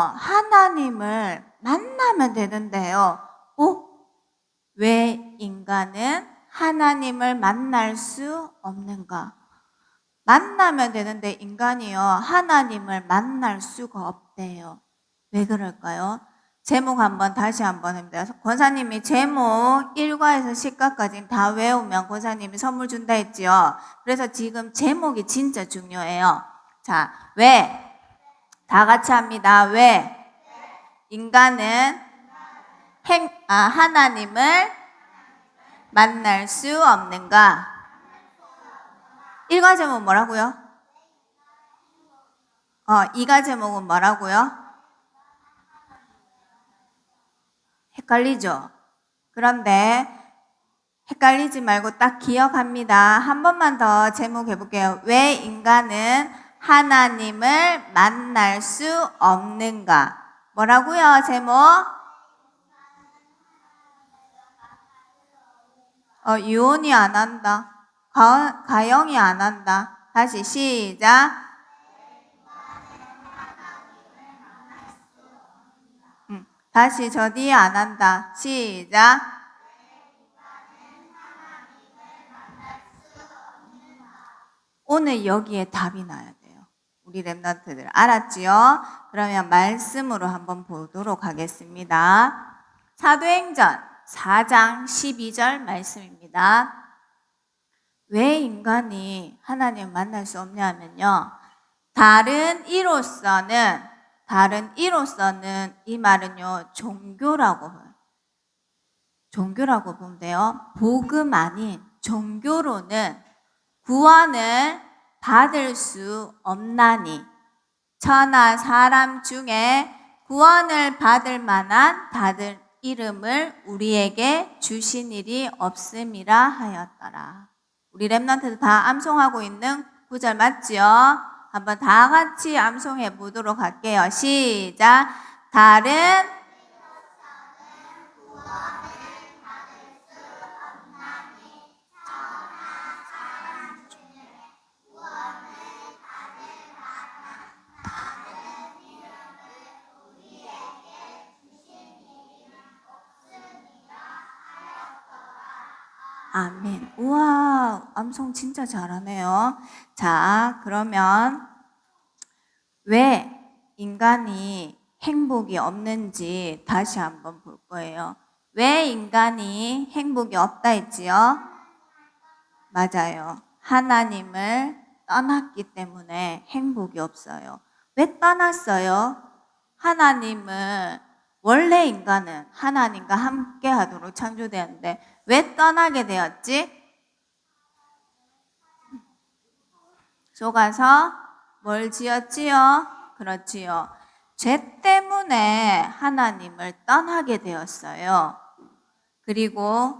하나님을 만나면 되는데요. 어? 왜 인간은 하나님을 만날 수 없는가? 만나면 되는데 인간이요. 하나님을 만날 수가 없대요. 왜 그럴까요? 제목 한번 다시 한번 합니다. 권사님이 제목 1과에서 10과까지 다 외우면 권사님이 선물 준다 했지요. 그래서 지금 제목이 진짜 중요해요. 자, 왜? 다 같이 합니다. 왜? 인간은 행, 아, 하나님을 만날 수 없는가? 1과 제목 뭐라고요? 어, 2가 제목은 뭐라고요? 헷갈리죠? 그런데 헷갈리지 말고 딱 기억합니다. 한 번만 더 제목 해 볼게요. 왜 인간은 하나님을 만날 수 없는가? 뭐라고요, 제목? 어, 유온이 안 한다. 가, 가영이 안 한다. 다시 시작. 음, 다시 저 뒤에 안 한다. 시작. 오늘 여기에 답이 나야 돼요. 우리 랩런트들 알았지요? 그러면 말씀으로 한번 보도록 하겠습니다. 사도행전 4장 12절 말씀입니다. 왜 인간이 하나님 만날 수 없냐면요. 다른 이로서는 다른 이로서는 이 말은요 종교라고 해요. 종교라고 보면 돼요. 복음 아닌 종교로는 구원을 받을 수 없나니 천하 사람 중에 구원을 받을 만한 다들 이름을 우리에게 주신 일이 없음이라 하였더라. 우리 랩런트도 다 암송하고 있는 구절 맞지요? 한번 다 같이 암송해 보도록 할게요. 시작. 다른 아멘. 우와, 암송 진짜 잘하네요. 자, 그러면 왜 인간이 행복이 없는지 다시 한번 볼 거예요. 왜 인간이 행복이 없다 했지요? 맞아요. 하나님을 떠났기 때문에 행복이 없어요. 왜 떠났어요? 하나님은 원래 인간은 하나님과 함께 하도록 창조되었는데 왜 떠나게 되었지? 속아서 뭘 지었지요? 그렇지요. 죄 때문에 하나님을 떠나게 되었어요. 그리고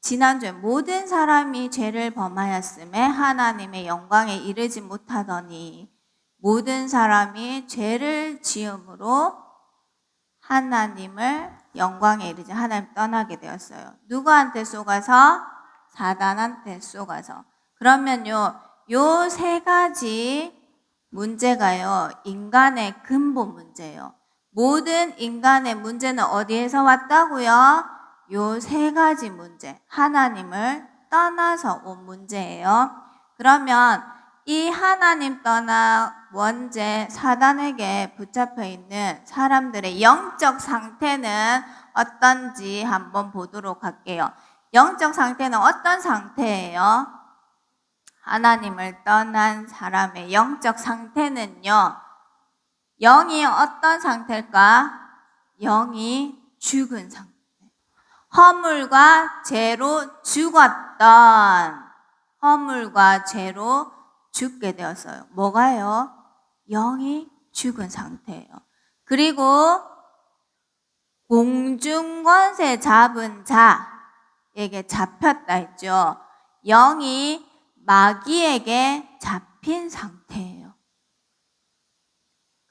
지난주에 모든 사람이 죄를 범하였음에 하나님의 영광에 이르지 못하더니 모든 사람이 죄를 지음으로 하나님을 영광에 이르지 하나님 떠나게 되었어요. 누구한테 쏘가서? 사단한테 쏘가서. 그러면요, 요 세 가지 문제가요, 인간의 근본 문제예요. 모든 인간의 문제는 어디에서 왔다고요? 요 세 가지 문제. 하나님을 떠나서 온 문제예요. 그러면 이 하나님 떠나 원죄 사단에게 붙잡혀 있는 사람들의 영적 상태는 어떤지 한번 보도록 할게요. 영적 상태는 어떤 상태예요? 하나님을 떠난 사람의 영적 상태는요. 영이 어떤 상태일까? 영이 죽은 상태. 허물과 죄로 죽었던 허물과 죄로 죽게 되었어요. 뭐가요? 영이 죽은 상태예요. 그리고 공중권세 잡은 자에게 잡혔다 했죠. 영이 마귀에게 잡힌 상태예요.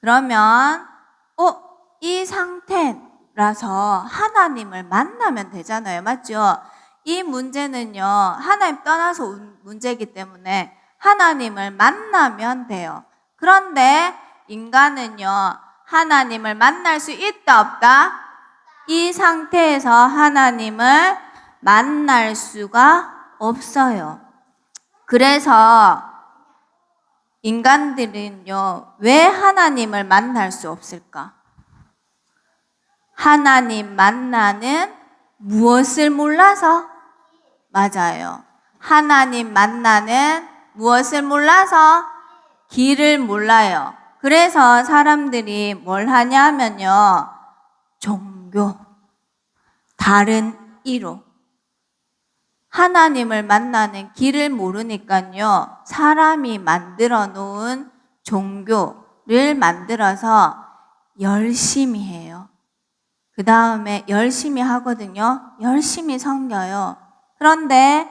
그러면 어, 이 상태라서 하나님을 만나면 되잖아요. 맞죠? 이 문제는요. 하나님 떠나서 온 문제이기 때문에 하나님을 만나면 돼요. 그런데 인간은요, 하나님을 만날 수 있다 없다? 이 상태에서 하나님을 만날 수가 없어요. 그래서 인간들은요, 왜 하나님을 만날 수 없을까? 하나님 만나는 무엇을 몰라서? 맞아요. 하나님 만나는 무엇을 몰라서? 길을 몰라요. 그래서 사람들이 뭘 하냐면요. 종교, 다른 이로. 하나님을 만나는 길을 모르니까요. 사람이 만들어 놓은 종교를 만들어서 열심히 해요. 그 다음에 열심히 하거든요. 열심히 섬겨요. 그런데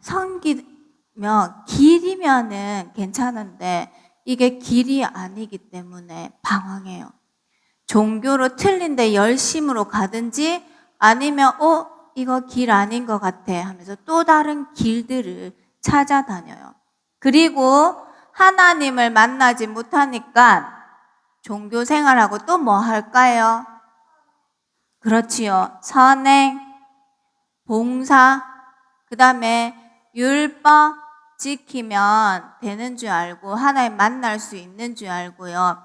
섬기 면 길이면은 괜찮은데 이게 길이 아니기 때문에 방황해요. 종교로 틀린데 열심으로 가든지 아니면 어 이거 길 아닌 것 같아 하면서 또 다른 길들을 찾아다녀요. 그리고 하나님을 만나지 못하니까 종교 생활하고 또 뭐 할까요? 그렇지요. 선행, 봉사, 그 다음에 율법 지키면 되는 줄 알고 하나님 만날 수 있는 줄 알고요.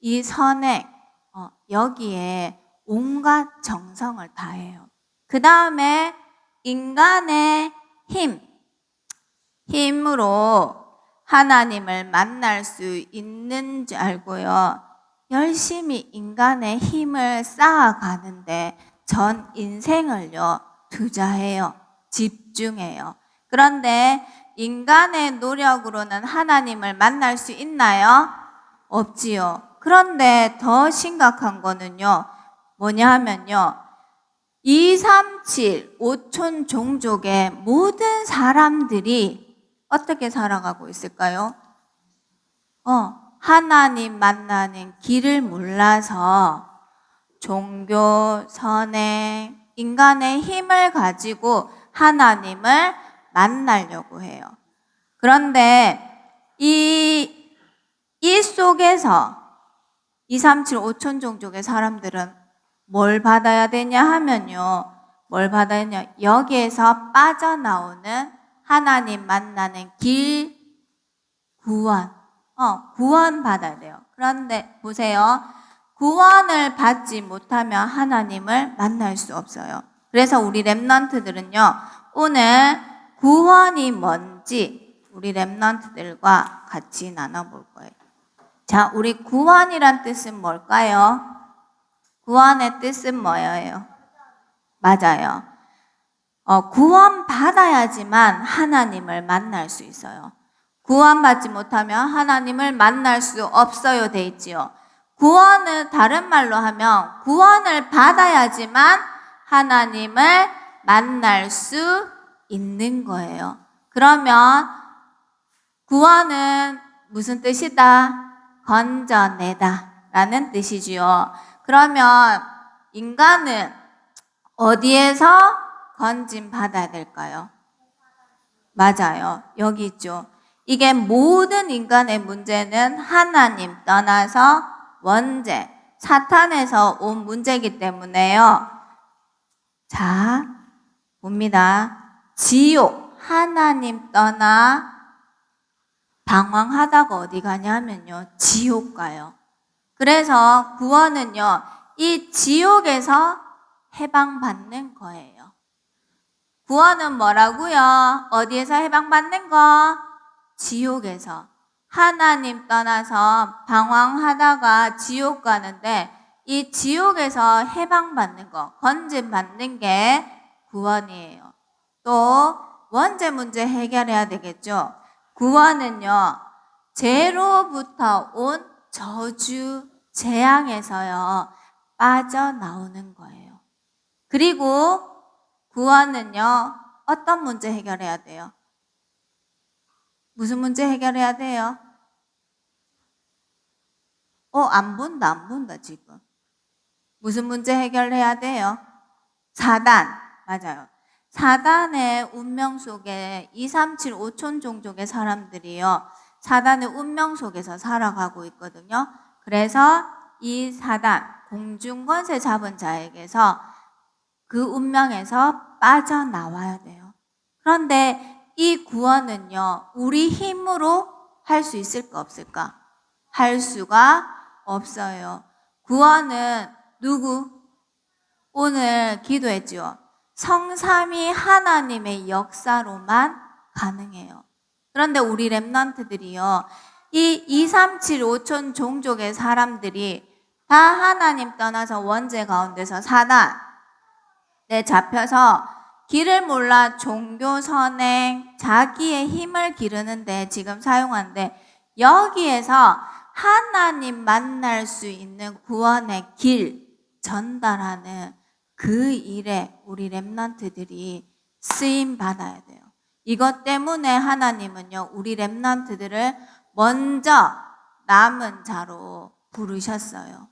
이 선행, 어, 여기에 온갖 정성을 다해요. 그 다음에 인간의 힘, 힘으로 하나님을 만날 수 있는 줄 알고요. 열심히 인간의 힘을 쌓아가는데 전 인생을요, 투자해요. 집중해요. 그런데 인간의 노력으로는 하나님을 만날 수 있나요? 없지요. 그런데 더 심각한 거는요, 뭐냐 하면요, 237, 5천 종족의 모든 사람들이 어떻게 살아가고 있을까요? 어, 하나님 만나는 길을 몰라서 종교, 선행, 인간의 힘을 가지고 하나님을 만나려고 해요. 그런데 이, 이 속에서 237, 5천 종족의 사람들은 뭘 받아야 되냐 하면요. 뭘 받아야 되냐. 여기에서 빠져나오는 하나님 만나는 길 구원. 어, 구원 받아야 돼요. 그런데 보세요. 구원을 받지 못하면 하나님을 만날 수 없어요. 그래서 우리 랩런트들은요. 오늘 구원이 뭔지 우리 랩런트들과 같이 나눠볼 거예요. 자, 우리 구원이란 뜻은 뭘까요? 구원의 뜻은 뭐예요? 맞아요. 어, 구원 받아야지만 하나님을 만날 수 있어요. 구원받지 못하면 하나님을 만날 수 없어요. 돼 있지요. 구원은 다른 말로 하면 구원을 받아야지만 하나님을 만날 수 있는 거예요. 그러면 구원은 무슨 뜻이다? 건져내다 라는 뜻이지요. 그러면 인간은 어디에서 건진 받아야 될까요? 맞아요. 여기 있죠. 이게 모든 인간의 문제는 하나님 떠나서 원죄, 사탄에서 온 문제이기 때문에요. 자, 봅니다. 지옥, 하나님 떠나 방황하다가 어디 가냐면요. 지옥 가요. 그래서 구원은요. 이 지옥에서 해방받는 거예요. 구원은 뭐라고요? 어디에서 해방받는 거? 지옥에서. 하나님 떠나서 방황하다가 지옥 가는데 이 지옥에서 해방받는 거, 건진받는 게 구원이에요. 또 원죄 문제 해결해야 되겠죠. 구원은요. 죄로부터 온 저주, 재앙에서요. 빠져나오는 거예요. 그리고 구원은요. 어떤 문제 해결해야 돼요? 무슨 문제 해결해야 돼요? 어, 안 본다, 안 본다, 지금. 무슨 문제 해결해야 돼요? 사단. 맞아요. 사단의 운명 속에 2, 3, 7, 5천 종족의 사람들이요. 사단의 운명 속에서 살아가고 있거든요. 그래서 이 사단 공중 권세 잡은 자에게서 그 운명에서 빠져나와야 돼요. 그런데 이 구원은요, 우리 힘으로 할 수 있을까 없을까? 할 수가 없어요. 구원은 누구? 오늘 기도했죠. 성삼위 하나님의 역사로만 가능해요. 그런데 우리 랩런트들이요. 이 2, 3, 7, 5천 종족의 사람들이 다 하나님 떠나서 원죄 가운데서 사단 에 잡혀서 길을 몰라 종교 선행 자기의 힘을 기르는데 지금 사용하는데 여기에서 하나님 만날 수 있는 구원의 길 전달하는 그 일에 우리 랩런트들이 쓰임 받아야 돼요. 이것 때문에 하나님은요, 우리 랩런트들을 먼저 남은 자로 부르셨어요.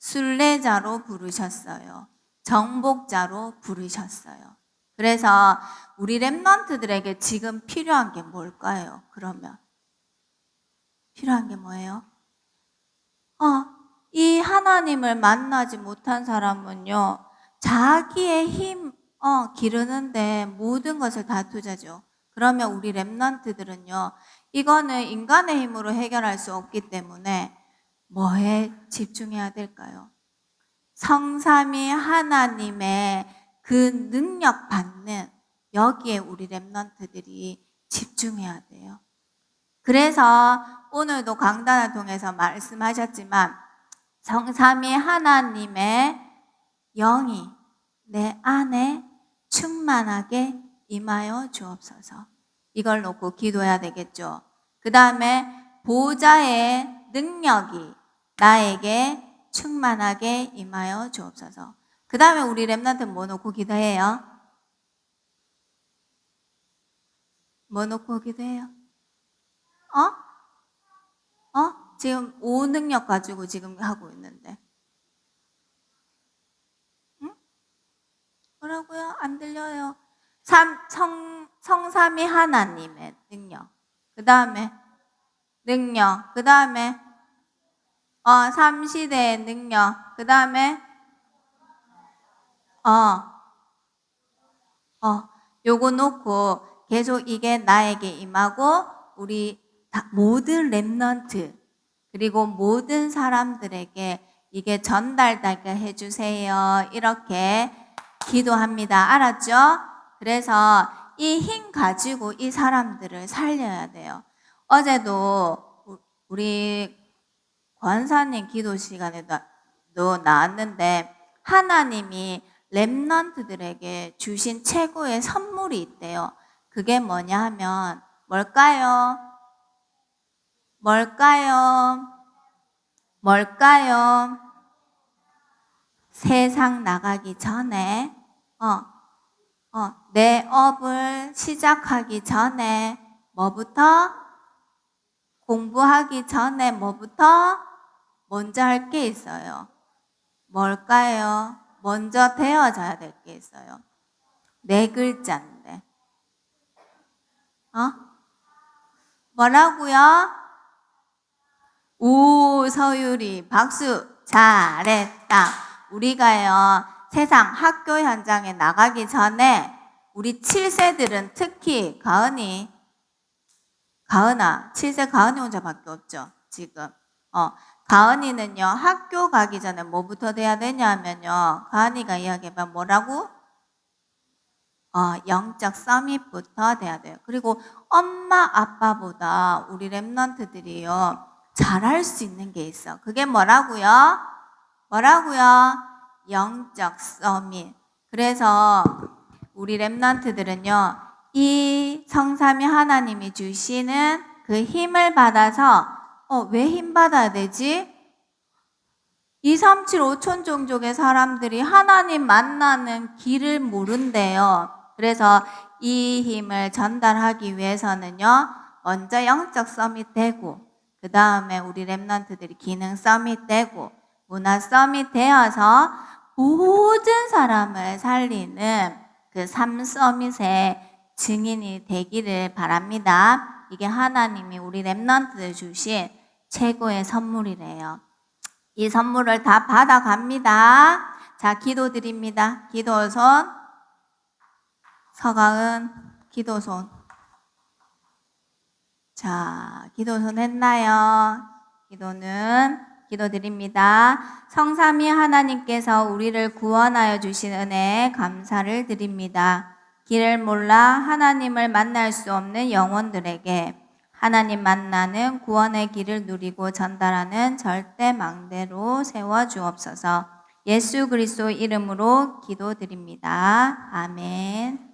순례자로 부르셨어요. 정복자로 부르셨어요. 그래서 우리 랩런트들에게 지금 필요한 게 뭘까요? 그러면 필요한 게 뭐예요? 어, 이 하나님을 만나지 못한 사람은요, 자기의 힘, 어, 기르는데 모든 것을 다 투자죠. 그러면 우리 랩런트들은요, 이거는 인간의 힘으로 해결할 수 없기 때문에 뭐에 집중해야 될까요? 성삼위 하나님의 그 능력 받는 여기에 우리 랩런트들이 집중해야 돼요. 그래서 오늘도 강단을 통해서 말씀하셨지만 성삼위 하나님의 영이 내 안에 충만하게 임하여 주옵소서. 이걸 놓고 기도해야 되겠죠. 그 다음에 보좌의 능력이 나에게 충만하게 임하여 주옵소서. 그 다음에 우리 랩런트 뭐 놓고 기도해요? 뭐 놓고 기도해요? 어? 어? 지금 오 능력 가지고 지금 하고 있는데. 응? 뭐라고요? 안 들려요. 삼, 성, 성삼위 하나님의 능력. 그 다음에 능력. 그 다음에 어, 삼시대의 능력. 그 다음에 어, 어, 요거 놓고 계속 이게 나에게 임하고 우리 다- 모든 랩넌트 그리고 모든 사람들에게 이게 전달되게 해주세요. 이렇게 기도합니다. 알았죠? 그래서 이 힘 가지고 이 사람들을 살려야 돼요. 어제도 우- 우리 권사님 기도 시간에도 나왔는데 하나님이 랩런트들에게 주신 최고의 선물이 있대요. 그게 뭐냐 하면 뭘까요? 뭘까요? 뭘까요? 세상 나가기 전에 어, 어, 내 업을 시작하기 전에 뭐부터? 공부하기 전에 뭐부터? 먼저 할 게 있어요. 뭘까요? 먼저 되어져야 될 게 있어요. 네 글자인데. 어? 뭐라고요? 오, 서유리. 박수. 잘했다. 우리가요, 세상 학교 현장에 나가기 전에 우리 7세들은 특히 가은이, 가은아, 7세 가은이 혼자밖에 없죠, 지금. 어, 가은이는요, 학교 가기 전에 뭐부터 돼야 되냐면요, 가은이가 이야기해봐. 뭐라고? 어, 영적 서밋부터 돼야 돼요. 그리고 엄마, 아빠보다 우리 랩런트들이요, 잘할 수 있는 게 있어. 그게 뭐라고요? 뭐라고요? 영적 서밋. 그래서 우리 랩런트들은요, 이 성삼위 하나님이 주시는 그 힘을 받아서, 어, 왜 힘 받아야 되지? 2, 3, 7, 5천 종족의 사람들이 하나님 만나는 길을 모른대요. 그래서 이 힘을 전달하기 위해서는요, 먼저 영적 서밋 되고, 그 다음에 우리 랩런트들이 기능 서밋 되고, 문화 서밋 되어서 모든 사람을 살리는 그 삼 서밋의 증인이 되기를 바랍니다. 이게 하나님이 우리 랩런트들 주신 최고의 선물이래요. 이 선물을 다 받아갑니다. 자, 기도 드립니다. 기도손, 서가은, 기도손. 자, 기도손 했나요? 기도는 기도 드립니다. 성삼위 하나님께서 우리를 구원하여 주신 은혜에 감사를 드립니다. 길을 몰라 하나님을 만날 수 없는 영혼들에게 하나님 만나는 구원의 길을 누리고 전달하는 절대 망대로 세워 주옵소서. 예수 그리스도 이름으로 기도드립니다. 아멘.